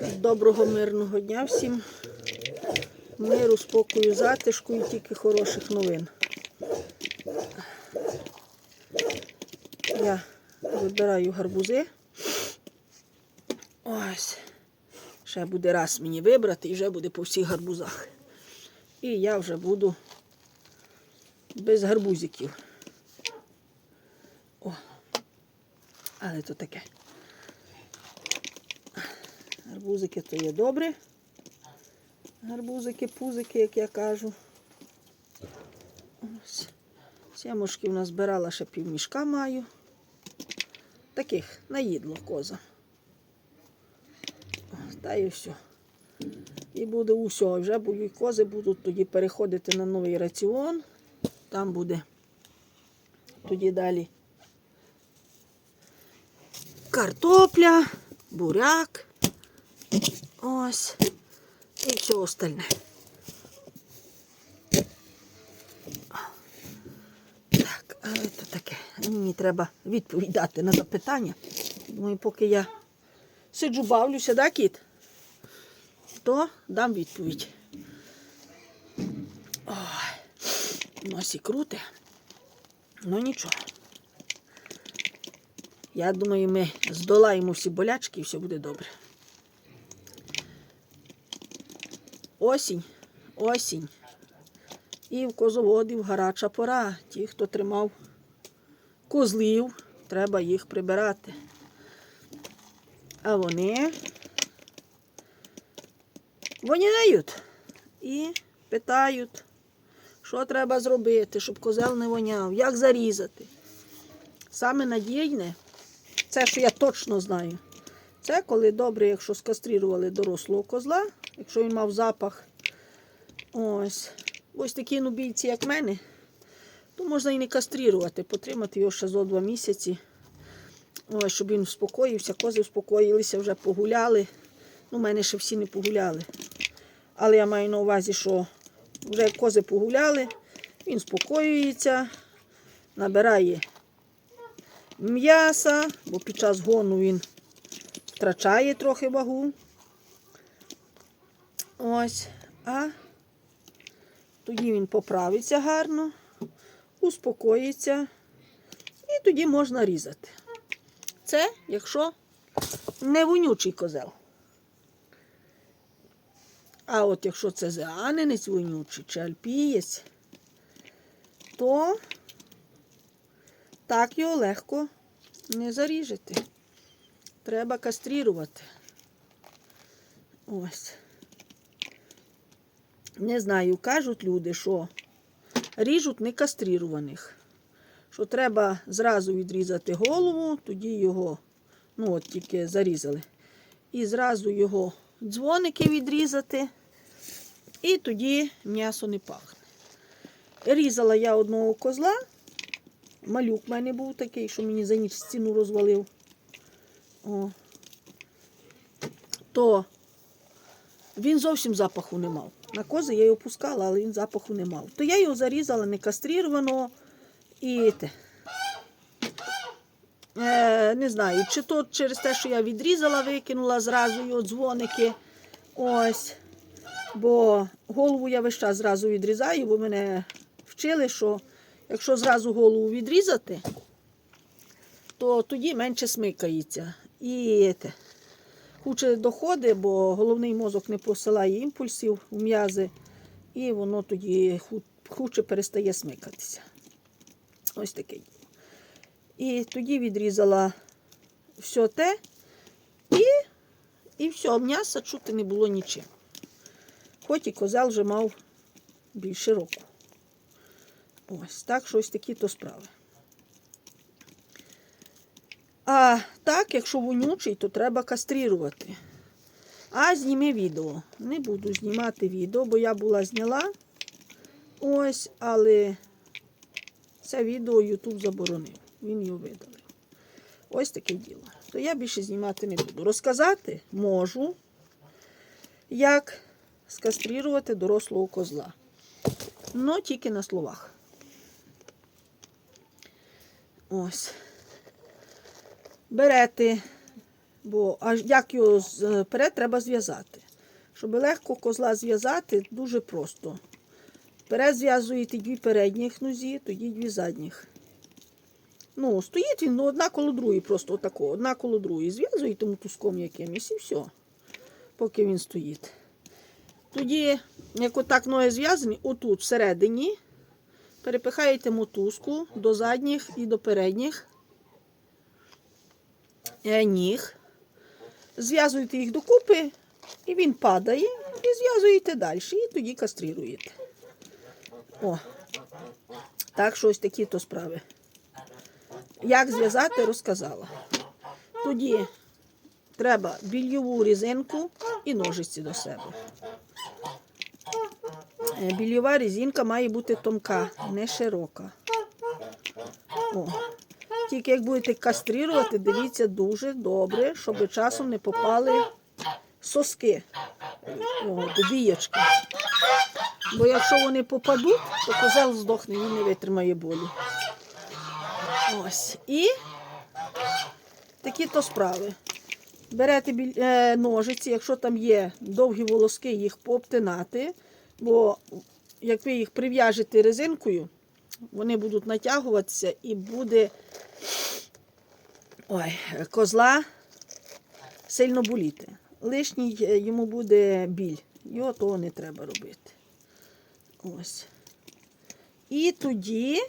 Доброго мирного дня всім. Миру, спокою, затишку і тільки хороших новин. Я вибираю гарбузи. Ось. Ще буде раз мені вибрати і вже буде по всіх гарбузах. І я вже буду без гарбузиків. О. Але то таке. Гарбузики то є добре. Гарбузики, пузики, як я кажу. Ось. Сімушки в нас збирала ще півмішка маю. Таких наїдло коза. Та і все. І буде усе. Вже будуть кози будуть тоді переходити на новий раціон. Там буде тоді далі картопля, буряк. Ось. І все остальне. Так, але то таке. Мені треба відповідати на запитання. Думаю, поки я сиджу, бавлюся, да, кіт? То дам відповідь. Ой, носі круте. Ну нічого. Я думаю, ми здолаємо всі болячки і все буде добре. Осінь, осінь. І в козоводів гаряча пора. Ті, хто тримав козлів, треба їх прибирати. А вони воняють і питають, що треба зробити, щоб козел не воняв, як зарізати. Саме надійне, це, що я точно знаю, це коли добре, якщо скастрірували дорослого козла, якщо він мав запах, ось, ось такі нубійці, як мене, то можна і не кастрірувати, потримати його ще зо два місяці, ось, щоб він успокоївся, кози успокоїлися, вже погуляли. Ну, мене ще всі не погуляли. Але я маю на увазі, що вже кози погуляли, він спокоюється, набирає м'яса, бо під час гону він втрачає трохи вагу. Ось. А тоді він поправиться гарно, успокоїться, і тоді можна різати. Це, якщо не вонючий козел. А от якщо це зеанинець вонючий чи альпієць, то так його легко не заріжете. Треба кастрірувати. Ось. Не знаю, кажуть люди, що ріжуть не кастрірованих. Що треба зразу відрізати голову, тоді його, ну от тільки зарізали. І зразу його дзвоники відрізати, і тоді м'ясо не пахне. Різала я одного козла. Малюк в мене був такий, що мені за ніч стіну розвалив. О. То він зовсім запаху не мав. На кози я його пускала, але він запаху не мав. То я його зарізала не кастрірованого і те. Е, не знаю, чи то через те, що я відрізала, викинула зразу його дзвоники. Ось. Бо голову я весь час зразу відрізаю, бо мене вчили, що якщо зразу голову відрізати, то тоді менше смикається. І те, хуче доходить, бо головний мозок не посилає імпульсів у м'язи, і воно тоді ху- хуче перестає смикатися. Ось таке. І тоді відрізала все те, і, і все, м'яса чути не було нічим. Хоч і козел вже мав більше року. Ось так, щось такі то справи. А так, якщо вонючий, то треба кастрірувати. А зніми відео. Не буду знімати відео, бо я була зняла. Ось, але це відео YouTube заборонив. Він його видалив. Ось таке діло. То я більше знімати не буду. Розказати можу, як скастрірувати дорослого козла. Ну, тільки на словах. Ось. Берете Бо аж як його з- вперед треба зв'язати. Щоб легко козла зв'язати, дуже просто. Вперед зв'язуєте дві передніх нозі, тоді дві задніх. Ну, стоїть він ну, одна коло другої, просто отако, одна коло другої. Зв'язуєте мотузком якимось і все, поки він стоїть. Тоді, як отак ноги зв'язані, отут всередині перепихаєте мотузку до задніх і до передніх е, ніг. Зв'язуєте їх докупи, і він падає, і зв'язуєте далі, і тоді кастрируєте. О, так що ось такі то справи. Як зв'язати, розказала. Тоді треба більйову різинку і ножиці до себе. Е, Більйова резинка має бути тонка, не широка. О. Тільки як будете кастрирувати, дивіться дуже добре, щоб часом не попали соски О, до бієчки. Бо якщо вони попадуть, то козел здохне, він не витримає болі. Ось. І такі то справи. Берете е, ножиці, якщо там є довгі волоски, їх пообтинати, бо як ви їх прив'яжете резинкою, вони будуть натягуватися і буде ой, козла сильно боліти. Лишній е, йому буде біль. Його того не треба робити. Ось. І тоді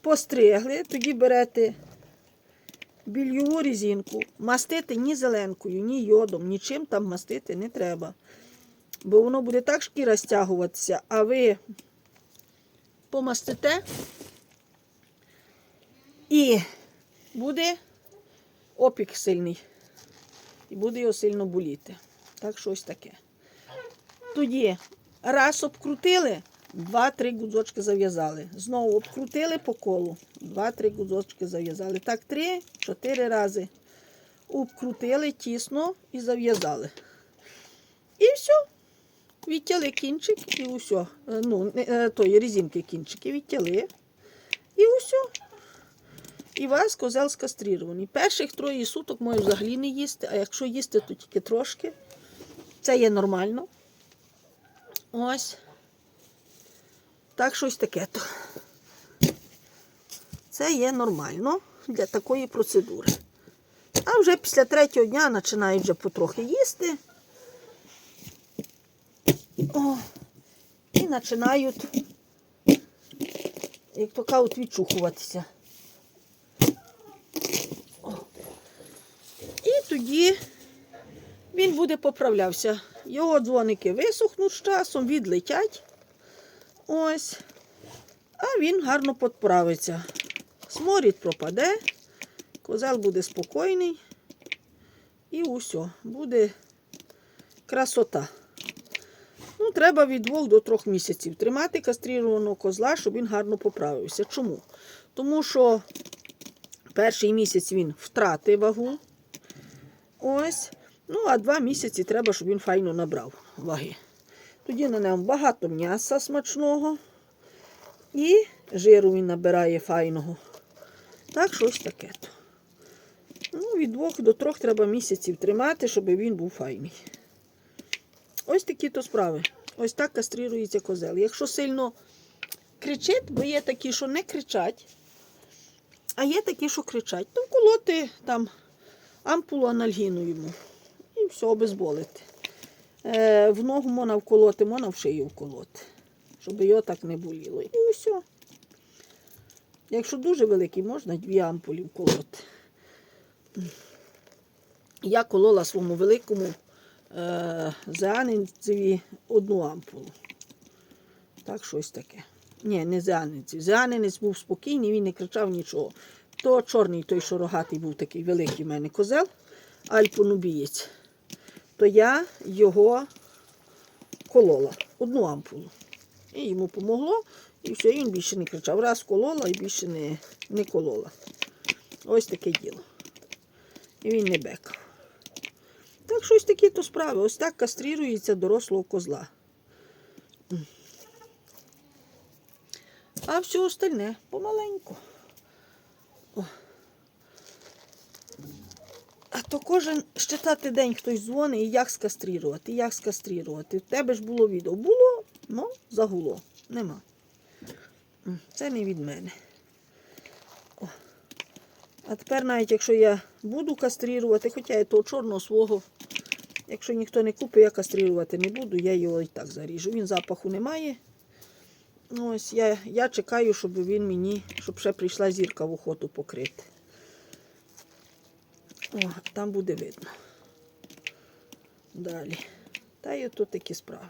постригли, тоді берете більйову різинку, мастити ні зеленкою, ні йодом, нічим там мастити не треба. Бо воно буде так шкіра стягуватися, а ви помастите і буде опік сильний. І буде його сильно боліти. Так що ось таке. Тоді раз обкрутили, два-три гудзочки зав'язали. Знову обкрутили по колу, два-три гудзочки зав'язали. Так, три-чотири рази. Обкрутили тісно і зав'язали. І все. Відтяли кінчик і усе. Ну, е, тої резинки кінчики відтяли. І усе. І вас козел скастрирований. Перших троє суток може взагалі не їсти, а якщо їсти, то тільки трошки. Це є нормально. Ось. Так, щось таке то. Це є нормально для такої процедури. А вже після третього дня починають вже потрохи їсти. О, і починають, як то кажуть, відчухуватися. О. І тоді він буде поправлявся. Його дзвоники висохнуть з часом, відлетять. Ось. А він гарно підправиться. Сморід пропаде, козел буде спокійний. І усе, буде красота. Ну, треба від двох до трьох місяців тримати кастрированого козла, щоб він гарно поправився. Чому? Тому що перший місяць він втратить вагу. Ось. Ну, а два місяці треба, щоб він файно набрав ваги. Тоді на ньому багато м'яса смачного і жиру він набирає файного. Так, щось таке. то. Ну, від двох до трьох треба місяців тримати, щоб він був файний. Ось такі то справи. Ось так кастрирується козел. Якщо сильно кричить, бо є такі, що не кричать, а є такі, що кричать, то вколоти там ампулу анальгіну йому. І все, обезболити. Е, в ногу можна вколоти, можна в шию вколоти, щоб його так не боліло. І все. Якщо дуже великий, можна дві ампулі вколоти. Я колола своєму великому зеанинцеві одну ампулу. Так, щось таке. Ні, не зеанинців. Зеанинець був спокійний, він не кричав нічого. То чорний, той, що рогатий був такий великий в мене козел, альпонубієць. То я його колола, одну ампулу. І йому помогло, і все, і він більше не кричав. Раз колола і більше не, не колола. Ось таке діло. І він не бекав. Так щось такі то справи. Ось так кастрирується дорослого козла. А все остальне помаленьку. О. то кожен щитати день хтось дзвонить і як скастрірувати, як скастрірувати. В тебе ж було відео. Було, ну, загуло. Нема. Це не від мене. О. А тепер, навіть якщо я буду кастрірувати, хоча я того чорного свого, якщо ніхто не купить, я кастрірувати не буду, я його і так заріжу. Він запаху не має. Ось я, я чекаю, щоб він мені, щоб ще прийшла зірка в охоту покрити. О, там буде видно. Далі. Та й отут такі справи.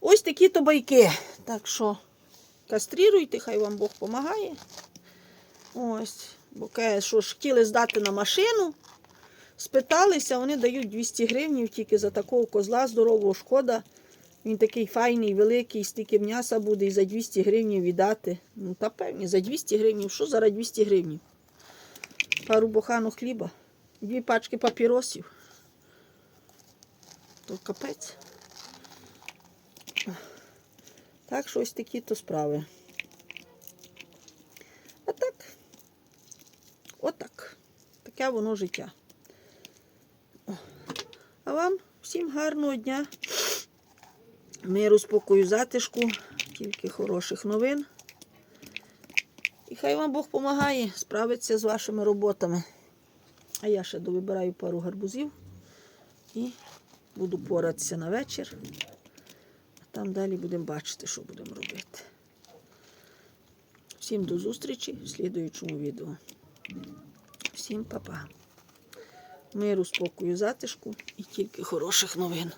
Ось такі то байки. Так що кастріруйте, хай вам Бог допомагає. Ось. Бо що ж хотіли здати на машину. Спиталися, вони дають 200 гривень тільки за такого козла здорового шкода. Він такий файний, великий, стільки м'яса буде і за 200 гривень віддати. Ну, та певні, за 200 гривень. Що зараз 200 гривень? Пару бухану хліба, дві пачки папіросів. То капець. Так, що ось такі то справи. А так, отак. Таке воно життя. А вам всім гарного дня. Миру, спокою, затишку, тільки хороших новин. І хай вам Бог допомагає справитися з вашими роботами. А я ще довибираю пару гарбузів і буду поратися на вечір. А там далі будемо бачити, що будемо робити. Всім до зустрічі в слідуючому відео. Всім па-па. Миру, спокою, затишку і тільки хороших новин.